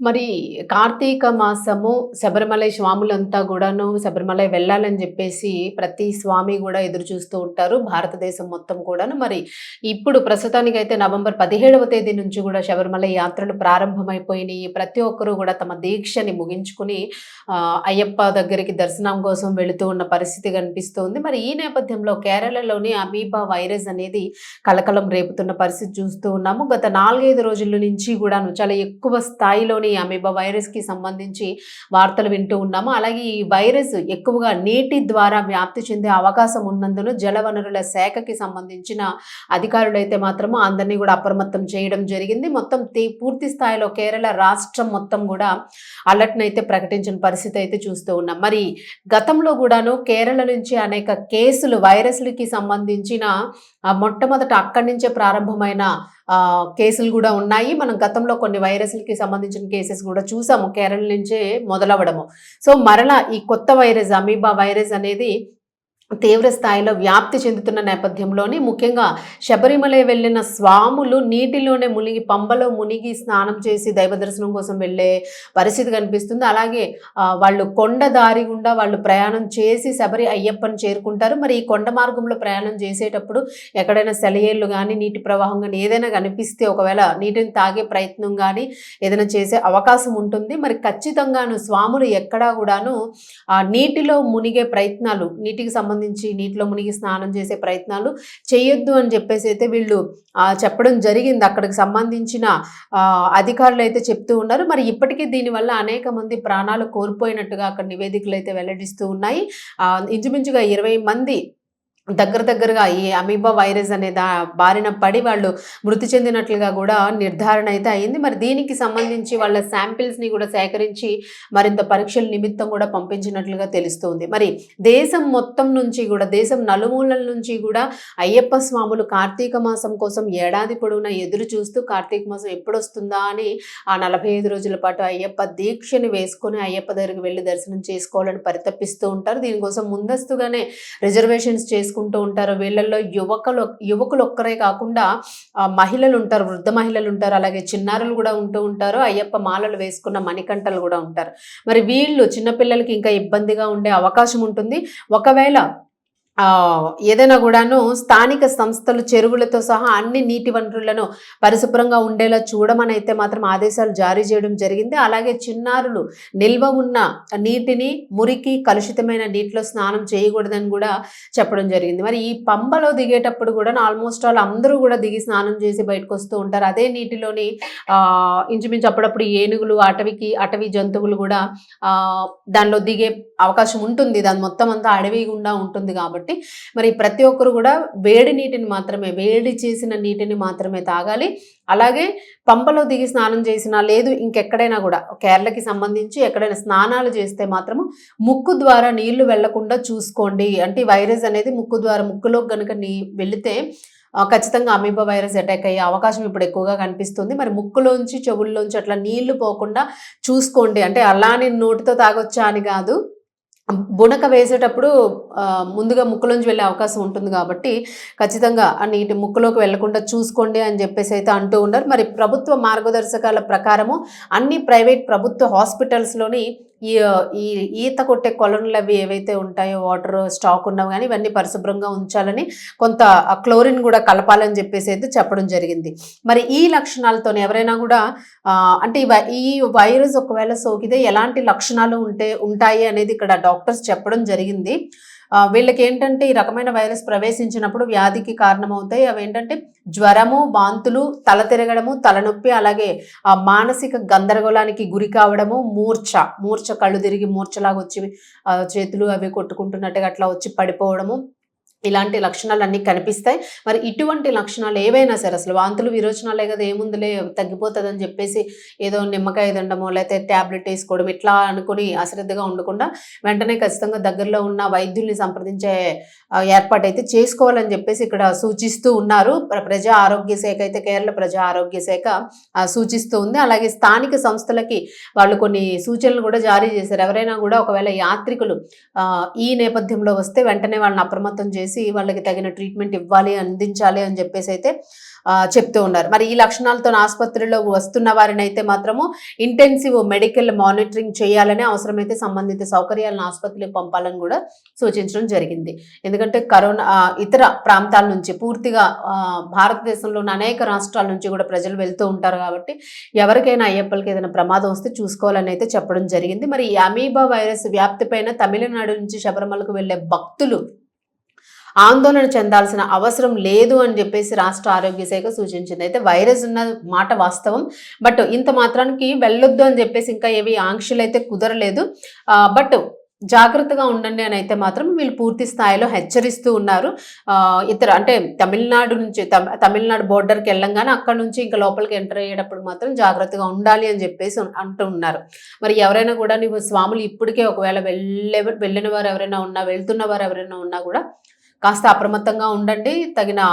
మరి కార్తీక మాసము శబరిమలై స్వాములంతా కూడాను శబరిమలై వెళ్ళాలని చెప్పేసి ప్రతి స్వామి కూడా ఎదురు చూస్తూ ఉంటారు. భారతదేశం మొత్తం కూడాను మరి ఇప్పుడు ప్రస్తుతానికి అయితే నవంబర్ పదిహేడవ తేదీ నుంచి కూడా శబరిమల యాత్రలు ప్రారంభమైపోయినాయి. ప్రతి ఒక్కరూ కూడా తమ దీక్షని ముగించుకుని అయ్యప్ప దగ్గరికి దర్శనం కోసం వెళుతూ ఉన్న పరిస్థితి కనిపిస్తోంది. మరి ఈ నేపథ్యంలో కేరళలోని అమీబా వైరస్ అనేది కలకలం రేపుతున్న పరిస్థితి చూస్తూ ఉన్నాము. గత నాలుగైదు రోజుల నుంచి కూడాను చాలా ఎక్కువ స్థాయిలోని అమీబా వైరస్కి సంబంధించి వార్తలు వింటూ ఉన్నాము. అలాగే ఈ వైరస్ ఎక్కువగా నీటి ద్వారా వ్యాప్తి చెందే అవకాశం ఉన్నందున జలవనరుల శాఖకి సంబంధించిన అధికారులు అయితే మాత్రము అందరినీ కూడా అప్రమత్తం చేయడం జరిగింది. మొత్తం పూర్తి స్థాయిలో కేరళ రాష్ట్రం మొత్తం కూడా అలర్ట్ని అయితే ప్రకటించిన పరిస్థితి అయితే చూస్తూ ఉన్నాం. మరి గతంలో కూడాను కేరళ నుంచి అనేక కేసులు వైరస్లకి సంబంధించిన ఆ, మొట్టమొదట అక్కడి నుంచే ప్రారంభమైన కేసులు కూడా ఉన్నాయి. మనం గతంలో కొన్ని వైరస్లకి సంబంధించిన కేసెస్ కూడా చూసాము కేరళ నుంచే మొదలవ్వడము. సో మరలా ఈ కొత్త వైరస్ అమీబా వైరస్ అనేది తీవ్ర స్థాయిలో వ్యాప్తి చెందుతున్న నేపథ్యంలోని ముఖ్యంగా శబరిమల వెళ్ళిన స్వాములు నీటిలోనే మునిగి పంబలో మునిగి స్నానం చేసి దైవ దర్శనం కోసం వెళ్ళే పరిస్థితి కనిపిస్తుంది. అలాగే వాళ్ళు కొండ దారి గుండా వాళ్ళు ప్రయాణం చేసి శబరి అయ్యప్పని చేరుకుంటారు. మరి ఈ కొండ మార్గంలో ప్రయాణం చేసేటప్పుడు ఎక్కడైనా సెలయేళ్ళు కానీ నీటి ప్రవాహం కానీ ఏదైనా కనిపిస్తే ఒకవేళ నీటిని తాగే ప్రయత్నం కానీ ఏదైనా చేసే అవకాశం ఉంటుంది. మరి ఖచ్చితంగాను స్వాములు ఎక్కడా కూడాను నీటిలో మునిగే ప్రయత్నాలు నీటికి సంబంధించి నీటిలో మునిగి స్నానం చేసే ప్రయత్నాలు చేయొద్దు అని చెప్పేసి అయితే వీళ్ళు చెప్పడం జరిగింది. అక్కడికి సంబంధించిన అధికారులు అయితే చెప్తూ ఉన్నారు. మరి ఇప్పటికీ దీనివల్ల అనేక మంది ప్రాణాలు కోల్పోయినట్టుగా అక్కడ నివేదికలు అయితే వెల్లడిస్తూ ఉన్నాయి. ఇంచుమించుగా ఇరవై మంది దగ్గర దగ్గరగా ఈ అమీబా వైరస్ అనే దా బారిన పడి వాళ్ళు మృతి చెందినట్లుగా కూడా నిర్ధారణ అయితే అయింది. మరి దీనికి సంబంధించి వాళ్ళ శాంపిల్స్ని కూడా సేకరించి మరింత పరీక్షల నిమిత్తం కూడా పంపించినట్లుగా తెలుస్తోంది. మరి దేశం మొత్తం నుంచి కూడా దేశం నలుమూలల నుంచి కూడా అయ్యప్ప స్వాములు కార్తీక మాసం కోసం ఏడాది పొడవునా ఎదురు చూస్తూ కార్తీక మాసం ఎప్పుడొస్తుందా అని ఆ నలభై ఐదు రోజుల పాటు అయ్యప్ప దీక్షని వేసుకొని అయ్యప్ప దగ్గరికి వెళ్ళి దర్శనం చేసుకోవాలని పరితపిస్తూ ఉంటారు. దీనికోసం ముందస్తుగానే రిజర్వేషన్స్ చేసుకుంటూ ఉంటారు. వీళ్ళల్లో యువకులు యువకులు ఒక్కరే కాకుండా మహిళలు ఉంటారు వృద్ధ మహిళలు ఉంటారు అలాగే చిన్నారులు కూడా ఉంటూ ఉంటారు అయ్యప్ప మాలలు వేసుకున్న మణికంఠలు కూడా ఉంటారు. మరి వీళ్ళు చిన్నపిల్లలకి ఇంకా ఇబ్బందిగా ఉండే అవకాశం ఉంటుంది. ఒకవేళ ఏదైనా కూడాను స్థానిక సంస్థలు చెరువులతో సహా అన్ని నీటి వనరులను పరిశుభ్రంగా ఉండేలా చూడమని అయితే మాత్రం ఆదేశాలు జారీ చేయడం జరిగింది. అలాగే చిన్నారులు నిల్వ ఉన్న నీటిని మురికి కలుషితమైన నీటిలో స్నానం చేయకూడదని కూడా చెప్పడం జరిగింది. మరి ఈ పంబలో దిగేటప్పుడు కూడా ఆల్మోస్ట్ ఆల్ అందరూ కూడా దిగి స్నానం చేసి బయటకు వస్తూ ఉంటారు. అదే నీటిలోని ఇంచుమించు అప్పుడప్పుడు ఏనుగులు అటవికి అటవీ జంతువులు కూడా దానిలో దిగే అవకాశం ఉంటుంది. దాని మొత్తం అంతా అడవి గుండా ఉంటుంది కాబట్టి. మరి ప్రతి ఒక్కరు కూడా వేడి నీటిని మాత్రమే వేడి చేసిన నీటిని మాత్రమే తాగాలి. అలాగే పంపలో దిగి స్నానం చేసినా లేదు ఇంకెక్కడైనా కూడా కేరళకి సంబంధించి ఎక్కడైనా స్నానాలు చేస్తే మాత్రము ముక్కు ద్వారా నీళ్ళు వెళ్ళకుండా చూసుకోండి. అంటే వైరస్ అనేది ముక్కు ద్వారా ముక్కులోకి కనుక నీ వెళితే ఖచ్చితంగా అమీబా వైరస్ అటాక్ అయ్యే అవకాశం ఇప్పుడు ఎక్కువగా కనిపిస్తుంది. మరి ముక్కులోంచి చెవుల్లోంచి అట్లా నీళ్ళు పోకుండా చూసుకోండి. అంటే అలానే నోటితో తాగొచ్చా అని కాదు. బుణక వేసేటప్పుడు ముందుగా ముక్కులోంచి వెళ్ళే అవకాశం ఉంటుంది కాబట్టి ఖచ్చితంగా ఆ నీటి ముక్కులోకి వెళ్ళకుండా చూసుకోండి అని చెప్పేసి అయితే అంటూ ఉన్నారు. మరి ప్రభుత్వ మార్గదర్శకాల ప్రకారము అన్ని ప్రైవేట్ ప్రభుత్వ హాస్పిటల్స్లోని ఈ ఈ ఈత కొట్టే కొలనులు అవి ఏవైతే ఉంటాయో వాటర్ స్టాక్ ఉన్నవి కానీ ఇవన్నీ పరిశుభ్రంగా ఉంచాలని కొంత క్లోరిన్ కూడా కలపాలని చెప్పేసి అయితే చెప్పడం జరిగింది. మరి ఈ లక్షణాలతో ఎవరైనా కూడా అంటే ఈ వై- ఈ వైరస్ ఒకవేళ సోకితే ఎలాంటి లక్షణాలు ఉంటే ఉంటాయి అనేది ఇక్కడ డాక్టర్స్ చెప్పడం జరిగింది. వీళ్ళకి ఏంటంటే ఈ రకమైన వైరస్ ప్రవేశించినప్పుడు వ్యాధికి కారణమవుతాయి. అవి ఏంటంటే జ్వరము వాంతులు తల తిరగడము తలనొప్పి అలాగే ఆ మానసిక గందరగోళానికి గురి కావడము మూర్ఛ మూర్ఛ కళ్ళు తిరిగి మూర్ఛలాగా వచ్చి చేతులు అవి కొట్టుకుంటున్నట్టుగా అట్లా వచ్చి పడిపోవడము. ఇలాంటి లక్షణాలు అన్నీ కనిపిస్తాయి. మరి ఇటువంటి లక్షణాలు ఏవైనా సరే అసలు వాంతులు విరోచనాలే కదా ఏముందిలే తగ్గిపోతుంది అని చెప్పేసి ఏదో నిమ్మకాయ తినడమో లేకపోతే ట్యాబ్లెట్ వేసుకోవడం ఇట్లా అనుకుని అశ్రద్ధగా ఉండకుండా వెంటనే ఖచ్చితంగా దగ్గరలో ఉన్న వైద్యుల్ని సంప్రదించే ఏర్పాటైతే ఏర్పాటు అయితే చేసుకోవాలని చెప్పేసి ఇక్కడ సూచిస్తూ ఉన్నారు. ప్ర- ప్రజా ఆరోగ్య శాఖ అయితే కేరళ ప్రజా ఆరోగ్య శాఖ సూచిస్తూ ఉంది. అలాగే స్థానిక సంస్థలకి వాళ్ళు కొన్ని సూచనలు కూడా జారీ చేశారు. ఎవరైనా కూడా ఒకవేళ యాత్రికులు ఈ నేపథ్యంలో వస్తే వెంటనే వాళ్ళని అప్రమత్తం చేసి వాళ్ళకి తగిన ట్రీట్మెంట్ ఇవ్వాలి అందించాలి అని చెప్పేసి అయితే చెప్తూ ఉన్నారు. మరి ఈ లక్షణాలతో ఆసుపత్రిలో వస్తున్న వారిని అయితే మాత్రము ఇంటెన్సివ్ మెడికల్ మానిటరింగ్ చేయాలని అవసరమైతే సంబంధిత సౌకర్యాలను ఆసుపత్రికి పంపాలని కూడా సూచించడం జరిగింది. ఎందుకంటే కరోనా ఇతర ప్రాంతాల నుంచి పూర్తిగా భారతదేశంలోని అనేక రాష్ట్రాల నుంచి కూడా ప్రజలు వెళ్తూ ఉంటారు కాబట్టి ఎవరికైనా అయ్యప్పలకి ఏదైనా ప్రమాదం వస్తే చూసుకోవాలని అయితే చెప్పడం జరిగింది. మరి ఈ అమీబా వైరస్ వ్యాప్తిపైన తమిళనాడు నుంచి శబరిమలకు వెళ్ళే భక్తులు ఆందోళన చెందాల్సిన అవసరం లేదు అని చెప్పేసి రాష్ట్ర ఆరోగ్య శాఖ సూచించింది. అయితే వైరస్ ఉన్న మాట వాస్తవం. బట్ ఇంత మాత్రానికి వెళ్ళొద్దు అని చెప్పేసి ఇంకా ఏవి ఆంక్షలు అయితే కుదరలేదు. బట్ జాగ్రత్తగా ఉండండి అని అయితే మాత్రం వీళ్ళు పూర్తి స్థాయిలో హెచ్చరిస్తూ ఉన్నారు. ఇతర అంటే తమిళనాడు నుంచి తమ- తమిళనాడు బోర్డర్కి వెళ్ళంగానే అక్కడ నుంచి ఇంకా లోపలికి ఎంటర్ అయ్యేటప్పుడు మాత్రం జాగ్రత్తగా ఉండాలి అని చెప్పేసి అంటూ ఉన్నారు. మరి ఎవరైనా కూడా నువ్వు స్వాములు ఇప్పటికే ఒకవేళ వెళ్ళే వెళ్ళిన వారు ఎవరైనా ఉన్నా వెళ్తున్న వారు ఎవరైనా ఉన్నా కూడా కాస్త అప్రమత్తంగా ఉండండి తగిన